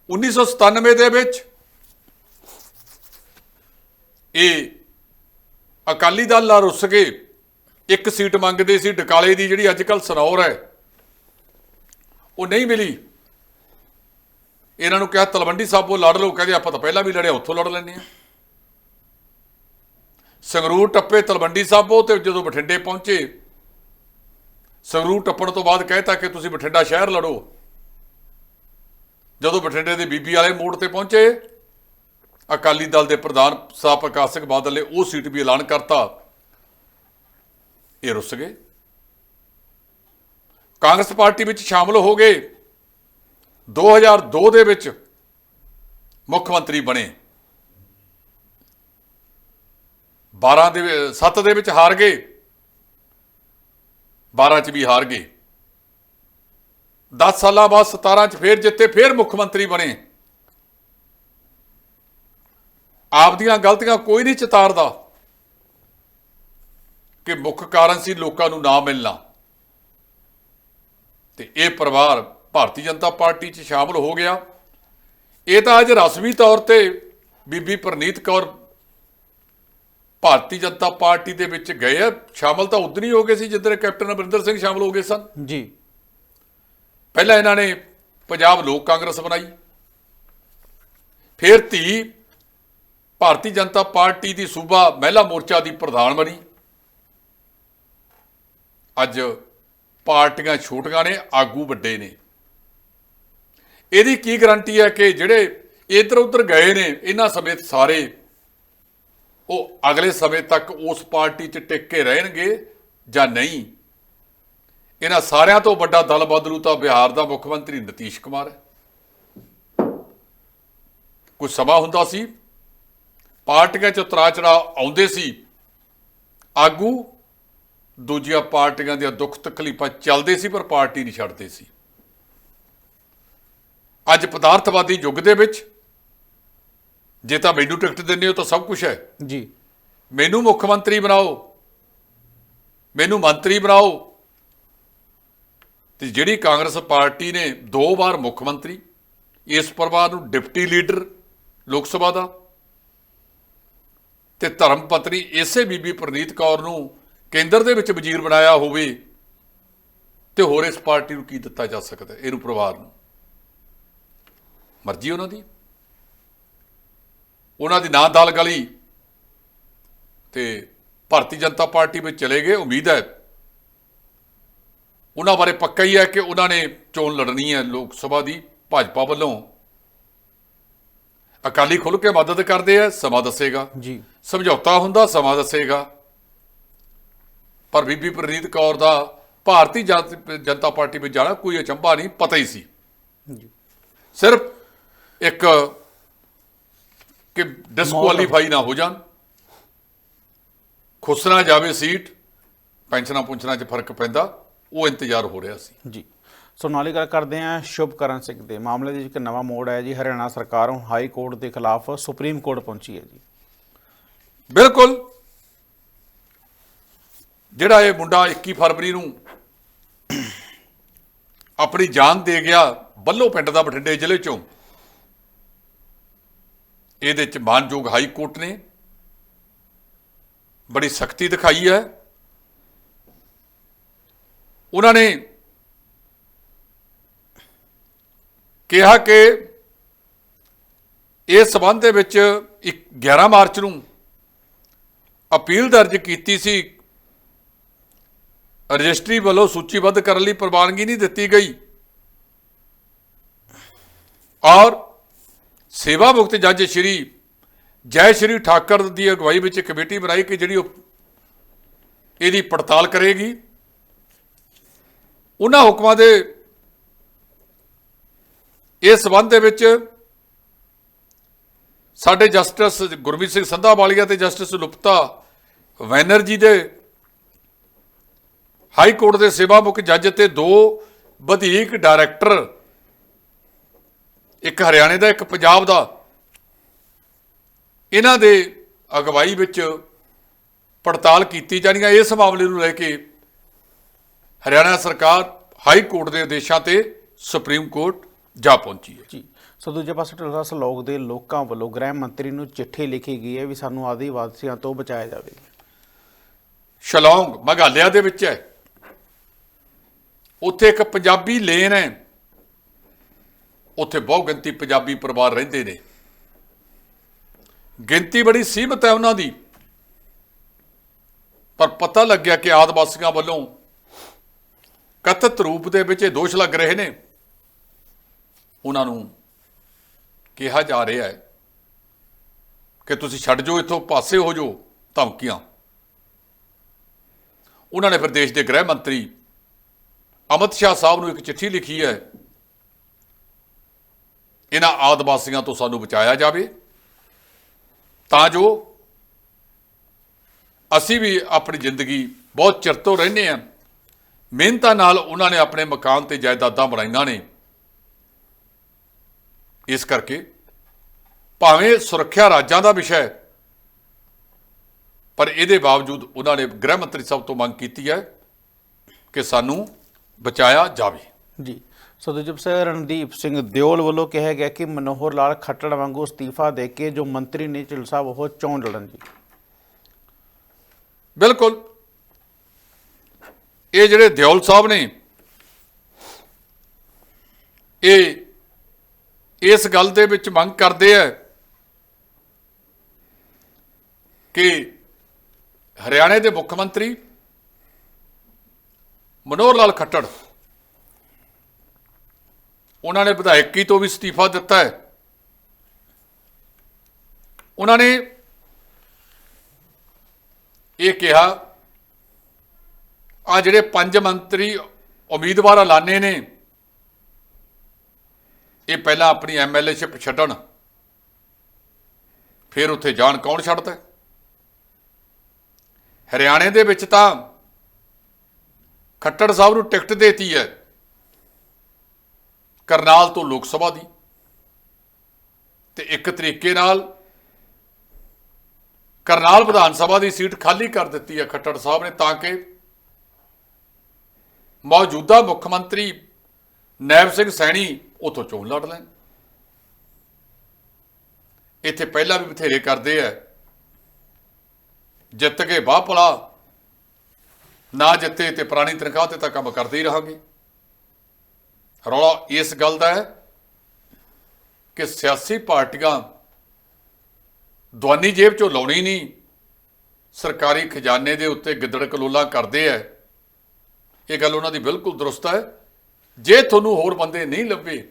1997 ਦੇ ਵਿੱਚ ਇਹ ਅਕਾਲੀ ਦਲ ਨਾਲ ਰੁੱਸ ਕੇ ਇੱਕ ਸੀਟ ਮੰਗਦੇ ਸੀ, ਡਕਾਲੇ ਦੀ, ਜਿਹੜੀ ਅੱਜ ਕੱਲ ਸਰੌਰ ਹੈ। ਉਹ ਨਹੀਂ ਮਿਲੀ। ਇਹਨਾਂ ਨੂੰ ਕਿਹਾ, ਤਲਵੰਡੀ ਸਾਬੋ ਲੜ ਲਓ, ਕਹਿੰਦੇ ਆਪਾਂ ਤਾਂ ਪਹਿਲਾਂ ਵੀ ਲੜਿਆ, ਉੱਥੋਂ ਲੜ ਲੈਂਦੇ ਆ ਸੰਗਰੂਰ ਟੱਪੇ ਤਲਵੰਡੀ ਸਾਬੋ ਤੇ ਜਦੋਂ ਬਠਿੰਡੇ ਪਹੁੰਚੇ ਸੰਗਰੂਰ ਟੱਪਣ ਤੋਂ ਬਾਅਦ ਕਹਿਤਾ ਕਿ ਤੁਸੀਂ ਬਠਿੰਡਾ ਸ਼ਹਿਰ ਲੜੋ। ਜਦੋਂ ਬਠਿੰਡੇ ਦੇ ਬੀਬੀ ਵਾਲੇ ਮੋੜ ਤੇ ਪਹੁੰਚੇ, ਅਕਾਲੀ ਦਲ ਦੇ ਪ੍ਰਧਾਨ ਸਾਹਿਬ ਪ੍ਰਕਾਸ਼ ਸਿੰਘ ਬਾਦਲ ਨੇ ਉਹ ਸੀਟ ਵੀ ਐਲਾਨ ਕਰਤਾ। ਇਹ ਰੁੱਸ ਗਏ। ਕਾਂਗਰਸ ਪਾਰਟੀ ਵਿੱਚ ਸ਼ਾਮਲ ਹੋ ਗਏ। 2002 ਦੇ ਵਿੱਚ ਮੁੱਖ ਮੰਤਰੀ ਬਣੇ। 12 ਦੇ 7 ਦੇ ਵਿੱਚ ਹਾਰ ਗਏ। 12 ਚ ਵੀ ਹਾਰ ਗਏ। 10 ਸਾਲਾਂ ਬਾਅਦ 17 ਚ ਫੇਰ ਜਿੱਤੇ, ਫੇਰ ਮੁੱਖ ਮੰਤਰੀ ਬਣੇ। ਆਪ ਦੀਆਂ ਗਲਤੀਆਂ ਕੋਈ ਨਹੀਂ ਚਿਤਾਰਦਾ ਕਿ ਮੁੱਖ ਕਾਰਨ ਸੀ ਲੋਕਾਂ ਨੂੰ ਨਾ ਮਿਲਣਾ। ਤੇ ਇਹ ਪਰਿਵਾਰ ਭਾਰਤੀ ਜਨਤਾ ਪਾਰਟੀ 'ਚ ਸ਼ਾਮਲ ਹੋ ਗਿਆ। ਇਹ ਤਾਂ ਅੱਜ ਰਸਮੀ ਤੌਰ ਤੇ ਬੀਬੀ ਪ੍ਰਨੀਤ ਕੌਰ ਭਾਰਤੀ ਜਨਤਾ ਪਾਰਟੀ ਦੇ ਵਿੱਚ ਗਏ ਆ ਸ਼ਾਮਲ ਤਾਂ ਉਦੋਂ ਹੀ ਹੋ ਗਏ ਸੀ ਜਿੱਦਣ ਕੈਪਟਨ ਅਮਰਿੰਦਰ ਸਿੰਘ ਸ਼ਾਮਲ ਹੋ ਗਏ ਸਨ। ਜੀ। ਪਹਿਲਾਂ ਇਹਨਾਂ ਨੇ ਪੰਜਾਬ ਲੋਕ ਕਾਂਗਰਸ ਬਣਾਈ। ਫਿਰ ਧੀ ਭਾਰਤੀ ਜਨਤਾ ਪਾਰਟੀ ਦੀ ਸੂਬਾ ਮਹਿਲਾ ਮੋਰਚਾ ਦੀ ਪ੍ਰਧਾਨ ਬਣੀ। ਅੱਜ ਪਾਰਟੀਆਂ ਛੋਟੀਆਂ ਨੇ ਆਗੂ ਵੱਡੇ ਨੇ। ਇਹਦੀ ਕੀ ਗਾਰੰਟੀ ਹੈ ਕਿ ਜਿਹੜੇ ਇੱਧਰ ਉੱਧਰ ਗਏ ਨੇ ਇਹਨਾਂ ਸਮੇਤ ਸਾਰੇ ਉਹ ਅਗਲੇ ਸਮੇਂ ਤੱਕ ਉਸ ਪਾਰਟੀ 'ਚ ਟਿਕ ਕੇ ਰਹਿਣਗੇ ਜਾਂ ਨਹੀਂ? ਇਹਨਾਂ ਸਾਰਿਆਂ ਤੋਂ ਵੱਡਾ ਦਲ ਬਦਲੂ ਤਾਂ ਬਿਹਾਰ ਦਾ ਮੁੱਖ ਮੰਤਰੀ ਨਤੀਸ਼ ਕੁਮਾਰ ਹੈ। ਕੁਝ ਸਮਾਂ ਹੁੰਦਾ ਸੀ, ਪਾਰਟੀਆਂ 'ਚ ਉਤਰਾ ਚੜਾ ਆਉਂਦੇ ਸੀ। ਆਗੂ ਦੂਜੀਆਂ ਪਾਰਟੀਆਂ ਦੀਆਂ ਦੁੱਖ ਤਕਲੀਫਾਂ ਚੱਲਦੇ ਸੀ, ਪਰ ਪਾਰਟੀ ਨਹੀਂ ਛੱਡਦੇ ਸੀ। ਅੱਜ ਪਦਾਰਥਵਾਦੀ ਯੁੱਗ ਦੇ ਵਿੱਚ ਜੇ ਤਾਂ ਮੈਨੂੰ ਟਿਕਟ ਦਿੰਦੇ ਹੋ ਤਾਂ ਸਭ ਕੁਝ ਹੈ। ਜੀ। ਮੈਨੂੰ ਮੁੱਖ ਮੰਤਰੀ ਬਣਾਓ। ਮੈਨੂੰ ਮੰਤਰੀ ਬਣਾਓ। ਤੇ ਜਿਹੜੀ ਕਾਂਗਰਸ ਪਾਰਟੀ ਨੇ ਦੋ ਵਾਰ ਮੁੱਖ ਮੰਤਰੀ ਇਸ ਪਰਿਵਾਰ ਨੂੰ ਡਿਪਟੀ ਲੀਡਰ ਲੋਕ ਸਭਾ ਦਾ ਤੇ ਧਰਮ ਪਤਨੀ ਇਸੇ ਬੀਬੀ ਪ੍ਰਨੀਤ ਕੌਰ ਨੂੰ ਕੇਂਦਰ ਦੇ ਵਿੱਚ ਵਜ਼ੀਰ ਬਣਾਇਆ ਹੋਵੇ ਤੇ ਹੋਰ ਇਸ ਪਾਰਟੀ ਨੂੰ ਕੀ ਦਿੱਤਾ ਜਾ ਸਕਦਾ ਇਹਨੂੰ ਪਰਿਵਾਰ ਨੂੰ। ਮਰਜ਼ੀ ਉਹਨਾਂ ਦੀ। ਉਹਨਾਂ ਦੀ ਨਾਂ ਦਾਲ ਗਲੀ। ਤੇ ਭਾਰਤੀ ਜਨਤਾ ਪਾਰਟੀ ਵਿੱਚ ਚਲੇ ਗਏ ਉਮੀਦ ਹੈ। ਉਹਨਾਂ ਬਾਰੇ ਪੱਕਾ ਹੀ ਹੈ ਕਿ ਉਹਨਾਂ ਨੇ ਚੋਣ ਲੜਨੀ ਹੈ ਲੋਕ ਸਭਾ ਦੀ ਭਾਜਪਾ ਵੱਲੋਂ। ਅਕਾਲੀ ਖੁੱਲ ਕੇ ਮਦਦ ਕਰਦੇ ਆ ਸਮਾਂ ਦੱਸੇਗਾ। ਜੀ। ਸਮਝੌਤਾ ਹੁੰਦਾ ਸਮਾਂ ਦੱਸੇਗਾ। ਪਰ ਬੀਬੀ ਪ੍ਰਨੀਤ ਕੌਰ ਦਾ ਭਾਰਤੀ ਜਨਤ- ਜਨਤਾ ਪਾਰਟੀ ਵਿੱਚ ਜਾਣਾ ਕੋਈ ਅਚੰਭਾ ਨਹੀਂ ਪਤਾ ਹੀ ਸੀ। ਜੀ। ਸਿਰਫ ਇੱਕ ਕਿ ਡਿਸਕੁਆਲੀਫਾਈ ਨਾ ਹੋ ਜਾਣ। ਖੁਸਰਾ ਜਾਵੇ ਸੀਟ ਪੈਨਸ਼ਨਾਂ ਪੁੰਛਣਾ 'ਚ ਫ਼ਰਕ ਪੈਂਦਾ ਉਹ ਇੰਤਜ਼ਾਰ ਹੋ ਰਿਹਾ ਸੀ। ਜੀ। ਸੋ ਨਾਲ ਹੀ ਗੱਲ ਕਰਦੇ ਹਾਂ ਸ਼ੁਭਕਰਨ ਸਿੰਘ ਦੇ ਮਾਮਲੇ ਦੇ ਵਿੱਚ ਇੱਕ ਨਵਾਂ ਮੋੜ ਆਇਆ ਜੀ ਹਰਿਆਣਾ ਸਰਕਾਰ ਹੁਣ ਹਾਈ ਕੋਰਟ ਦੇ ਖਿਲਾਫ ਸੁਪਰੀਮ ਕੋਰਟ ਪਹੁੰਚੀ ਹੈ ਜੀ। ਬਿਲਕੁਲ। ਜਿਹੜਾ ਇਹ ਮੁੰਡਾ 21 ਫਰਵਰੀ ਨੂੰ ਆਪਣੀ ਜਾਨ ਦੇ ਗਿਆ ਬੱਲੋ ਪਿੰਡ ਦਾ ਬਠਿੰਡੇ ਜ਼ਿਲ੍ਹੇ ਚੋਂ ਇਹਦੇ ਚ ਮਾਨਯੋਗ ਹਾਈ ਕੋਰਟ ਨੇ ਬੜੀ ਸਖਤੀ ਦਿਖਾਈ ਹੈ। ਉਹਨਾਂ ਨੇ ਕਿਹਾ ਕਿ ਇਸ ਸਬੰਧ ਦੇ ਵਿੱਚ ਇੱਕ 11 ਮਾਰਚ ਨੂੰ ਅਪੀਲ ਦਰਜ ਕੀਤੀ ਸੀ। ਰਜਿਸਟਰੀ ਵੱਲੋਂ ਸੂਚੀਬੱਧ ਕਰਨ ਲਈ ਪ੍ਰਵਾਨਗੀ ਨਹੀਂ ਦਿੱਤੀ ਗਈ। ਔਰ ਸੇਵਾ ਮੁਕਤ ਜੱਜ ਸ਼੍ਰੀ ਜੈ ਸ਼੍ਰੀ ਠਾਕਰ ਦੀ ਅਗਵਾਈ ਵਿੱਚ ਕਮੇਟੀ ਬਣਾਈ ਕਿ ਜਿਹੜੀ ਉਹ ਇਹਦੀ ਪੜਤਾਲ ਕਰੇਗੀ। ਉਹਨਾਂ ਹੁਕਮਾਂ ਦੇ ਇਸ ਸਬੰਧ ਦੇ ਵਿੱਚ ਸਾਡੇ ਜਸਟਿਸ ਗੁਰਮੀਤ ਸਿੰਘ ਸੰਧਾ ਵਾਲੀਆ ਤੇ ਜਸਟਿਸ ਲੁਪਤਾ ਵੈਨਰਜੀ ਦੇ ਹਾਈ ਕੋਰਟ ਦੇ ਸੇਵਾ ਮੁਖ ਜੱਜ ਤੇ ਦੋ ਵਧੀਕ ਡਾਇਰੈਕਟਰ ਇੱਕ ਹਰਿਆਣੇ ਦਾ ਇੱਕ ਪੰਜਾਬ ਦਾ। ਇਹਨਾਂ ਦੇ ਅਗਵਾਈ ਵਿੱਚ ਪੜਤਾਲ ਕੀਤੀ ਜਾਣੀ ਹੈ ਇਸ ਮਾਮਲੇ ਨੂੰ ਲੈ ਕੇ ਹਰਿਆਣਾ ਸਰਕਾਰ ਹਾਈ ਕੋਰਟ ਦੇ ਆਦੇਸ਼ਾਂ ਤੇ ਸੁਪਰੀਮ ਕੋਰਟ ਜਾ ਪਹੁੰਚੀ ਹੈ। ਜੀ। ਸੋ ਦੂਜੇ ਪਾਸੇ ਢਲਸਾ ਸਲੋਕ ਦੇ ਲੋਕਾਂ ਵੱਲੋਂ ਗ੍ਰਹਿ ਮੰਤਰੀ ਨੂੰ ਚਿੱਠੀ ਲਿਖੀ ਗਈ ਹੈ ਵੀ ਸਾਨੂੰ ਆਦੀਵਾਸੀਆਂ ਤੋਂ ਬਚਾਇਆ ਜਾਵੇ ਸ਼ਲੌਂਗ ਮਗਾਲਿਆ ਦੇ ਵਿੱਚ ਹੈ। ਉੱਥੇ ਇੱਕ ਪੰਜਾਬੀ ਲੇਨ ਹੈ। ਉੱਥੇ ਬਹੁਤ ਗਿਣਤੀ ਪੰਜਾਬੀ ਪਰਿਵਾਰ ਰਹਿੰਦੇ ਨੇ। ਗਿਣਤੀ ਬੜੀ ਸੀਮਤ ਹੈ ਉਹਨਾਂ ਦੀ। ਪਰ ਪਤਾ ਲੱਗਿਆ ਕਿ ਆਦਿਵਾਸੀਆਂ ਵੱਲੋਂ ਕਥਿਤ ਰੂਪ ਦੇ ਵਿੱਚ ਇਹ ਦੋਸ਼ ਲੱਗ ਰਹੇ ਨੇ। ਉਹਨਾਂ ਨੂੰ ਕਿਹਾ ਜਾ ਰਿਹਾ ਹੈ ਕਿ ਤੁਸੀਂ ਛੱਡ ਜਾਓ, ਇੱਥੋਂ ਪਾਸੇ ਹੋ ਜਾਓ, ਧਮਕੀਆਂ। ਉਹਨਾਂ ਨੇ ਫਿਰ ਦੇਸ਼ ਦੇ ਗ੍ਰਹਿ ਮੰਤਰੀ ਅਮਿਤ ਸ਼ਾਹ ਸਾਹਿਬ ਨੂੰ ਇੱਕ ਚਿੱਠੀ ਲਿਖੀ ਹੈ। ਇਹਨਾਂ ਆਦਿਵਾਸੀਆਂ ਤੋਂ ਸਾਨੂੰ ਬਚਾਇਆ ਜਾਵੇ। ਤਾਂ ਜੋ ਅਸੀਂ ਵੀ ਆਪਣੀ ਜ਼ਿੰਦਗੀ ਬਹੁਤ ਚਿਰ ਤੋਂ ਰਹਿੰਦੇ ਹਾਂ। ਮਿਹਨਤਾਂ ਨਾਲ ਉਹਨਾਂ ਨੇ ਆਪਣੇ ਮਕਾਨ ਤੇ ਜਾਇਦਾਦਾਂ ਬਣਾਈਆਂ ਨੇ। ਇਸ ਕਰਕੇ ਭਾਵੇਂ ਸੁਰੱਖਿਆ ਰਾਜਾਂ ਦਾ ਵਿਸ਼ਾ ਹੈ, ਪਰ ਇਹਦੇ ਬਾਵਜੂਦ ਉਹਨਾਂ ਨੇ ਗ੍ਰਹਿ ਮੰਤਰੀ ਸਾਹਿਬ ਤੋਂ ਮੰਗ ਕੀਤੀ ਹੈ ਕਿ ਸਾਨੂੰ ਬਚਾਇਆ ਜਾਵੇ। ਜੀ। ਸੋ ਦੂਜੇ ਰਣਦੀਪ ਸਿੰਘ ਦਿਓਲ ਵੱਲੋਂ ਕਿਹਾ ਗਿਆ ਕਿ ਮਨੋਹਰ ਲਾਲ ਖੱਟੜ ਵਾਂਗੂ ਅਸਤੀਫਾ ਦੇ ਕੇ ਜੋ ਮੰਤਰੀ ਨੇ ਢਿੱਲ ਸਾਹਿਬ ਉਹ ਚੋਣ ਲੜਨ ਜੀ। ਬਿਲਕੁਲ। ਇਹ ਜਿਹੜੇ ਦਿਓਲ ਸਾਹਿਬ ਨੇ, ਇਹ ਇਸ ਗੱਲ ਦੇ ਵਿੱਚ ਮੰਗ ਕਰਦੇ ਆ ਕਿ ਹਰਿਆਣੇ ਦੇ ਮੁੱਖ ਮੰਤਰੀ ਮਨੋਹਰ ਲਾਲ ਖੱਟੜ ਉਹਨਾਂ ਨੇ ਵਿਧਾਇਕੀ ਤੋਂ ਵੀ ਅਸਤੀਫਾ ਦਿੱਤਾ ਹੈ? ਉਹਨਾਂ ਨੇ ਇਹ ਕਿਹਾ ਆ ਜਿਹੜੇ ਪੰਜ ਮੰਤਰੀ ਉਮੀਦਵਾਰ ਐਲਾਨੇ ਨੇ, ਇਹ ਪਹਿਲਾਂ ਆਪਣੀ ਐਮਐਲਏਸ਼ਿਪ ਛੱਡਣ, ਫਿਰ ਉੱਥੇ ਜਾਣ ਕੌਣ ਛੱਡਦਾ ਹਰਿਆਣੇ ਦੇ ਵਿੱਚ ਤਾਂ ਖੱਟੜ ਸਾਹਿਬ ਨੂੰ ਟਿਕਟ ਦੇਤੀ ਹੈ। ਕਰਨਾਲ ਤੋਂ ਲੋਕ ਸਭਾ ਦੀ ਤੇ ਇੱਕ ਤਰੀਕੇ ਨਾਲ ਕਰਨਾਲ ਵਿਧਾਨ ਸਭਾ ਦੀ ਸੀਟ ਖਾਲੀ ਕਰ ਦਿੱਤੀ ਹੈ ਖੱਟੜ ਸਾਹਿਬ ਨੇ ਤਾਂ ਕਿ ਮੌਜੂਦਾ ਮੁੱਖ ਮੰਤਰੀ ਨੈਬ ਸਿੰਘ ਸੈਣੀ ਉਥੋਂ ਚੋਣ ਲੜ ਲੈਣ। ਇੱਥੇ ਪਹਿਲਾਂ ਵੀ ਬਥੇਰੇ ਕਰਦੇ ਆ। ਜਿੱਤ ਕੇ ਬਾਹ ਭਲਾ, ਨਾ ਜਿੱਤੇ ਤੇ ਪੁਰਾਣੀ ਤਨਖਾਹ ਤੇ ਤਾਂ ਕੰਮ ਕਰਦੇ ਹੀ ਰਹਾਂਗੇ। ਰੌਲਾ ਇਸ ਗੱਲ ਦਾ ਹੈ ਕਿ ਸਿਆਸੀ ਪਾਰਟੀਆਂ ਦਵਾਨੀ ਜੇਬ ਚੋਂ ਲਾਉਣੀ ਨਹੀਂ, ਸਰਕਾਰੀ ਖਜ਼ਾਨੇ ਦੇ ਉੱਤੇ ਗਿੱਦੜ ਕਲੋਲਾ ਕਰਦੇ ਐ। ਇਹ ਗੱਲ ਉਹਨਾਂ ਦੀ ਬਿਲਕੁਲ ਦਰੁਸਤ ਹੈ। ਜੇ ਤੁਹਾਨੂੰ ਹੋਰ ਬੰਦੇ ਨਹੀਂ ਲੱਭੇ,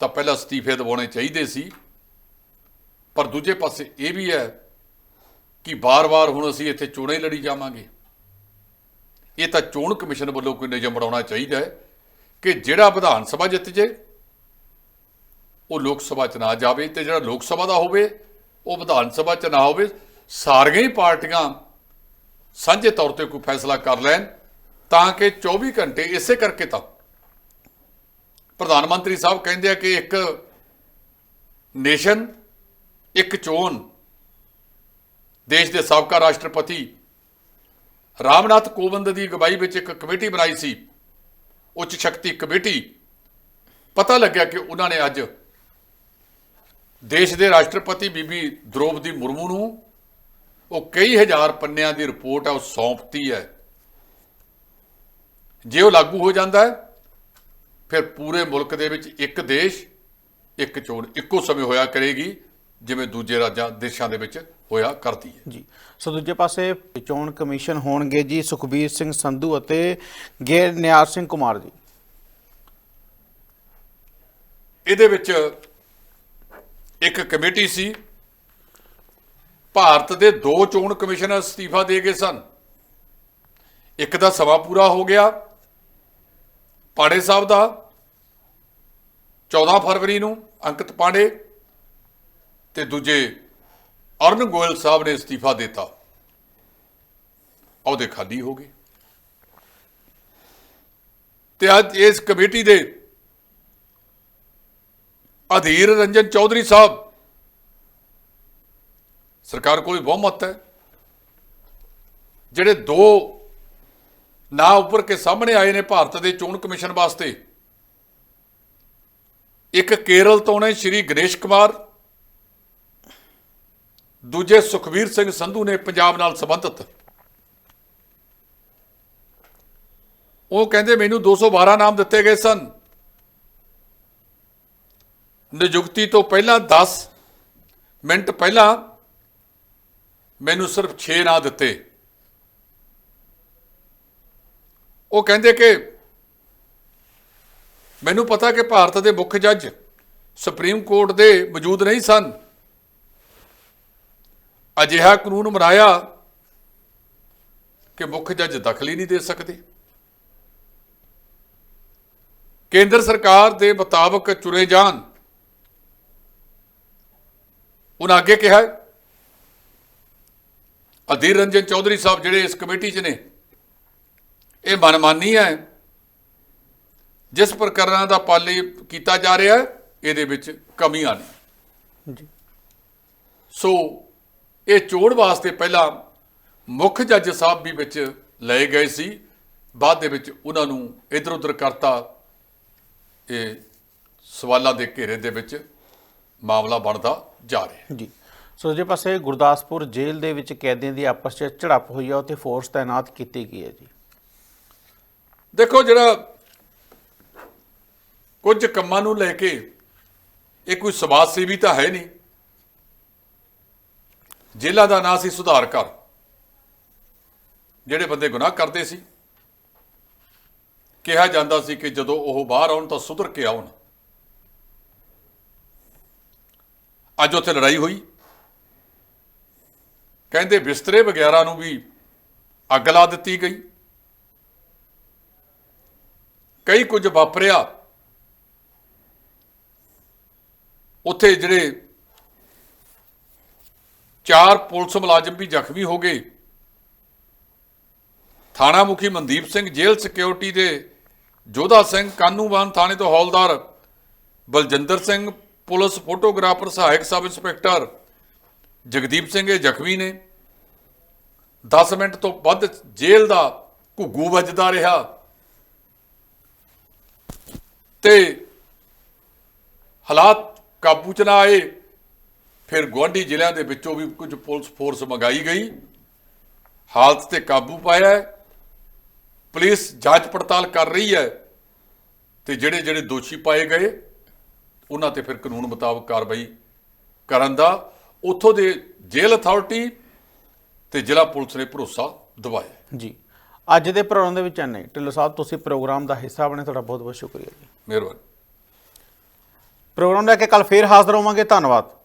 ਤਾਂ ਪਹਿਲਾਂ ਅਸਤੀਫੇ ਦਿਵਾਉਣੇ ਚਾਹੀਦੇ ਸੀ। ਪਰ ਦੂਜੇ ਪਾਸੇ ਇਹ ਵੀ ਹੈ ਕਿ ਬਾਰ-ਬਾਰ ਹੁਣ ਅਸੀਂ ਇੱਥੇ ਚੋਣਾਂ ਲੜੀ ਜਾਵਾਂਗੇ। ਇਹ ਤਾਂ ਚੋਣ ਕਮਿਸ਼ਨ ਵੱਲੋਂ ਕੋਈ ਨਿਯਮ ਬਣਾਉਣਾ ਚਾਹੀਦਾ ਹੈ। ਕਿ ਜਿਹੜਾ ਵਿਧਾਨ ਸਭਾ ਜਿੱਤ ਜੇ, ਉਹ ਲੋਕ ਸਭਾ ਚ ਨਾ ਜਾਵੇ ਤੇ ਜਿਹੜਾ ਲੋਕ ਸਭਾ ਦਾ ਹੋਵੇ, ਉਹ ਵਿਧਾਨ ਸਭਾ ਚ ਨਾ ਹੋਵੇ, ਸਾਰੀਆਂ ਹੀ ਪਾਰਟੀਆਂ ਸਾਂਝੇ ਤੌਰ ਤੇ ਕੋਈ ਫੈਸਲਾ ਕਰ ਲੈਣ, ਤਾਂ ਕਿ 24 ਘੰਟੇ ਇਸੇ ਕਰਕੇ ਤਾਂ ਪ੍ਰਧਾਨ ਮੰਤਰੀ ਸਾਹਿਬ ਕਹਿੰਦੇ ਆ ਕਿ ਇੱਕ ਨੇਸ਼ਨ, ਇੱਕ ਚੋਣ, ਦੇਸ਼ ਦੇ ਸਾਬਕਾ ਰਾਸ਼ਟਰਪਤੀ ਰਾਮਨਾਥ ਕੋਵਿੰਦ ਦੀ ਅਗਵਾਈ ਵਿੱਚ ਇੱਕ ਕਮੇਟੀ ਬਣਾਈ ਸੀ। ਉੱਚ ਸ਼ਕਤੀ ਕਮੇਟੀ। ਪਤਾ ਲੱਗਿਆ ਕਿ ਉਹਨਾਂ ਨੇ ਅੱਜ ਦੇਸ਼ ਦੇ ਰਾਸ਼ਟਰਪਤੀ ਬੀਬੀ ਦ੍ਰੋਪਦੀ ਮੁਰਮੂ ਨੂੰ ਉਹ ਕਈ ਹਜ਼ਾਰ ਪੰਨਿਆਂ ਦੀ ਰਿਪੋਰਟ ਹੈ ਉਹ ਸੌਂਪਤੀ ਹੈ। ਜੇ ਉਹ ਲਾਗੂ ਹੋ ਜਾਂਦਾ ਹੈ, ਫਿਰ ਪੂਰੇ ਮੁਲਕ ਦੇ ਵਿੱਚ ਇੱਕ ਦੇਸ਼, ਇੱਕ ਚੋਣ, ਇੱਕੋ ਸਮੇਂ ਹੋਇਆ ਕਰੇਗੀ। ਜਿਵੇਂ ਦੂਜੇ ਰਾਜਾਂ ਦੇਸ਼ਾਂ ਦੇ ਵਿੱਚ ਹੋਇਆ ਕਰਦੀ ਹੈ। ਜੀ। ਸੋ ਦੂਜੇ ਪਾਸੇ ਚੋਣ ਕਮਿਸ਼ਨ ਹੋਣਗੇ ਜੀ ਸੁਖਬੀਰ ਸਿੰਘ ਸੰਧੂ ਅਤੇ ਗੇਰ ਨਿਆਰ ਸਿੰਘ ਕੁਮਾਰ ਜੀ। ਇਹਦੇ ਵਿੱਚ ਇੱਕ ਕਮੇਟੀ ਸੀ। ਭਾਰਤ ਦੇ ਦੋ ਚੋਣ ਕਮਿਸ਼ਨਰ ਅਸਤੀਫਾ ਦੇ ਗਏ ਸਨ। ਇੱਕ ਦਾ ਸਮਾਂ ਪੂਰਾ ਹੋ ਗਿਆ ਪਾੜੇ ਸਾਹਿਬ ਦਾ 14 ਫਰਵਰੀ ਨੂੰ ਅੰਕਿਤ ਪਾਂਡੇ ਤੇ ਦੂਜੇ ਅਰਨ ਗੋਇਲ ਸਾਹਿਬ ਨੇ ਅਸਤੀਫਾ ਦਿੱਤਾ। ਅਹੁਦੇ ਖਾਲੀ ਹੋ ਗਏ। ਤੇ ਅੱਜ ਇਸ ਕਮੇਟੀ ਦੇ ਅਧੀਰ ਰੰਜਨ ਚੌਧਰੀ ਸਾਹਿਬ, ਸਰਕਾਰ ਕੋਲ ਬਹੁਮਤ ਹੈ। ਜਿਹੜੇ ਦੋ ਨਾਂ ਉੱਪਰ ਕੇ ਸਾਹਮਣੇ ਆਏ ਨੇ ਭਾਰਤ ਦੇ ਚੋਣ ਕਮਿਸ਼ਨ ਵਾਸਤੇ, ਇੱਕ ਕੇਰਲ ਤੋਂ ਨੇ ਸ਼੍ਰੀ ਗਣੇਸ਼ ਕੁਮਾਰ ਦੂਜੇ ਸੁਖਵੀਰ ਸਿੰਘ ਸੰਧੂ ਨੇ ਪੰਜਾਬ ਨਾਲ ਸੰਬੰਧਿਤ। ਉਹ ਕਹਿੰਦੇ, ਮੈਨੂੰ 212 ਨਾਮ ਦਿੱਤੇ ਗਏ ਸਨ। ਨਿਯੁਕਤੀ ਤੋਂ ਪਹਿਲਾਂ 10 ਮਿੰਟ ਪਹਿਲਾਂ ਮੈਨੂੰ ਸਿਰਫ 6 ਨਾਂ ਦਿੱਤੇ। ਉਹ ਕਹਿੰਦੇ ਕਿ ਮੈਨੂੰ ਪਤਾ ਕਿ ਭਾਰਤ ਦੇ ਮੁੱਖ ਜੱਜ ਸੁਪਰੀਮ ਕੋਰਟ ਦੇ ਮੌਜੂਦ ਨਹੀਂ ਸਨ। ਅਜਿਹਾ ਕਾਨੂੰਨ ਬਣਾਇਆ ਕਿ ਮੁੱਖ ਜੱਜ ਦਖਲ ਹੀ ਨਹੀਂ ਦੇ ਸਕਦੇ। ਕੇਂਦਰ ਸਰਕਾਰ ਦੇ ਮੁਤਾਬਕ ਚੁਣੇ ਜਾਣ। ਉਹਨਾਂ ਅੱਗੇ ਕਿਹਾ ਅਧੀਰ ਰੰਜਨ ਚੌਧਰੀ ਸਾਹਿਬ ਜਿਹੜੇ ਇਸ ਕਮੇਟੀ 'ਚ ਨੇ ਇਹ ਮਨਮਾਨੀ ਹੈ। ਜਿਸ ਪ੍ਰਕਾਰਾਂ ਦਾ ਪਾਲੇ ਕੀਤਾ ਜਾ ਰਿਹਾ ਹੈ ਇਹਦੇ ਵਿੱਚ ਕਮੀਆਂ ਨੇ। ਜੀ। ਸੋ ਇਹ ਚੋਣ ਵਾਸਤੇ ਪਹਿਲਾਂ ਮੁੱਖ ਜੱਜ ਸਾਹਿਬ ਵੀ ਵਿੱਚ ਲਏ ਗਏ ਸੀ। ਬਾਅਦ ਦੇ ਵਿੱਚ ਉਹਨਾਂ ਨੂੰ ਇਧਰ ਉਧਰ ਕਰਤਾ ਇਹ ਸਵਾਲਾਂ ਦੇ ਘੇਰੇ ਦੇ ਵਿੱਚ ਮਾਮਲਾ ਬਣਦਾ ਜਾ ਰਿਹਾ ਜੀ। ਸੋ ਦੂਜੇ ਪਾਸੇ ਗੁਰਦਾਸਪੁਰ ਜੇਲ੍ਹ ਦੇ ਵਿੱਚ ਕੈਦੀਆਂ ਦੀ ਆਪਸ 'ਚ ਝੜਪ ਹੋਈ ਹੈ ਉੱਥੇ ਫੋਰਸ ਤਾਇਨਾਤ ਕੀਤੀ ਗਈ ਹੈ ਜੀ। ਦੇਖੋ ਜਿਹੜਾ ਕੁਝ ਕੰਮਾਂ ਨੂੰ ਲੈ ਕੇ ਇਹ ਕੋਈ ਸਮਾਜ ਸੇਵੀ ਤਾਂ ਹੈ ਨਹੀਂ ਜੇਲ੍ਹਾਂ ਦਾ ਨਾਂ ਸੀ ਸੁਧਾਰ ਘਰ। ਜਿਹੜੇ ਬੰਦੇ ਗੁਨਾਹ ਕਰਦੇ ਸੀ, ਕਿਹਾ ਜਾਂਦਾ ਸੀ ਕਿ ਜਦੋਂ ਉਹ ਬਾਹਰ ਆਉਣ ਤਾਂ ਸੁਧਰ ਕੇ ਆਉਣ। ਅੱਜ ਉੱਥੇ ਲੜਾਈ ਹੋਈ। ਕਹਿੰਦੇ ਬਿਸਤਰੇ ਵਗੈਰਾ ਨੂੰ ਵੀ ਅੱਗ ਲਾ ਦਿੱਤੀ ਗਈ। ਕਈ ਕੁਝ ਵਾਪਰਿਆ। ਉੱਥੇ ਜਿਹੜੇ ਚਾਰ ਪੁਲਿਸ ਮੁਲਾਜ਼ਮ ਵੀ ਜ਼ਖਮੀ ਹੋ ਗਏ। ਥਾਣਾ ਮੁਖੀ ਮਨਦੀਪ ਸਿੰਘ ਜੇਲ੍ਹ ਸਿਕਿਉਰਿਟੀ ਦੇ ਜੋਧਾ ਸਿੰਘ ਕਾਨੂੰਵਾਨ ਥਾਣੇ ਤੋਂ ਹੌਲਦਾਰ ਬਲਜਿੰਦਰ ਸਿੰਘ, ਪੁਲਿਸ ਫੋਟੋਗ੍ਰਾਫਰ, ਸਹਾਇਕ ਸਬ ਇੰਸਪੈਕਟਰ ਜਗਦੀਪ ਸਿੰਘ ਇਹ ਜ਼ਖਮੀ ਨੇ। 10 ਮਿੰਟ ਤੋਂ ਵੱਧ ਜੇਲ੍ਹ ਦਾ ਘੁੱਗੂ ਵੱਜਦਾ ਰਿਹਾ। ਤੇ ਹਾਲਾਤ ਕਾਬੂ ਚ ਨਾ ਆਏ। ਫਿਰ ਗੁਆਂਢੀ ਜ਼ਿਲ੍ਹਿਆਂ ਦੇ ਵਿੱਚੋਂ ਵੀ ਕੁਝ ਪੁਲਿਸ ਫੋਰਸ ਮੰਗਾਈ ਗਈ। ਹਾਲਤ ਤੇ ਕਾਬੂ ਪਾਇਆ ਹੈ। ਪੁਲਿਸ ਜਾਂਚ ਪੜਤਾਲ ਕਰ ਰਹੀ ਹੈ ਤੇ ਜਿਹੜੇ ਜਿਹੜੇ ਦੋਸ਼ੀ ਪਾਏ ਗਏ ਉਹਨਾਂ ਤੇ ਫਿਰ ਕਾਨੂੰਨ ਮੁਤਾਬਕ ਕਾਰਵਾਈ ਕਰਨ ਦਾ ਉੱਥੋਂ ਦੇ ਜੇਲ੍ਹ ਅਥਾਰਟੀ ਤੇ ਜ਼ਿਲ੍ਹਾ ਪੁਲਿਸ ਨੇ ਭਰੋਸਾ ਦਿਵਾਇਆ ਜੀ। ਅੱਜ ਦੇ ਪ੍ਰੋਗਰਾਮ ਦੇ ਵਿੱਚ ਹੀ ਢਿੱਲੋਂ ਸਾਹਿਬ ਤੁਸੀਂ ਪ੍ਰੋਗਰਾਮ ਦਾ ਹਿੱਸਾ ਬਣੇ ਤੁਹਾਡਾ ਬਹੁਤ ਬਹੁਤ ਸ਼ੁਕਰੀਆ ਜੀ। ਮਿਹਰਬਾਨੀ। ਪ੍ਰੋਗਰਾਮ ਲੈ ਕੇ ਕੱਲ ਫੇਰ ਹਾਜ਼ਰ ਹੋਵਾਂਗੇ। ਧੰਨਵਾਦ।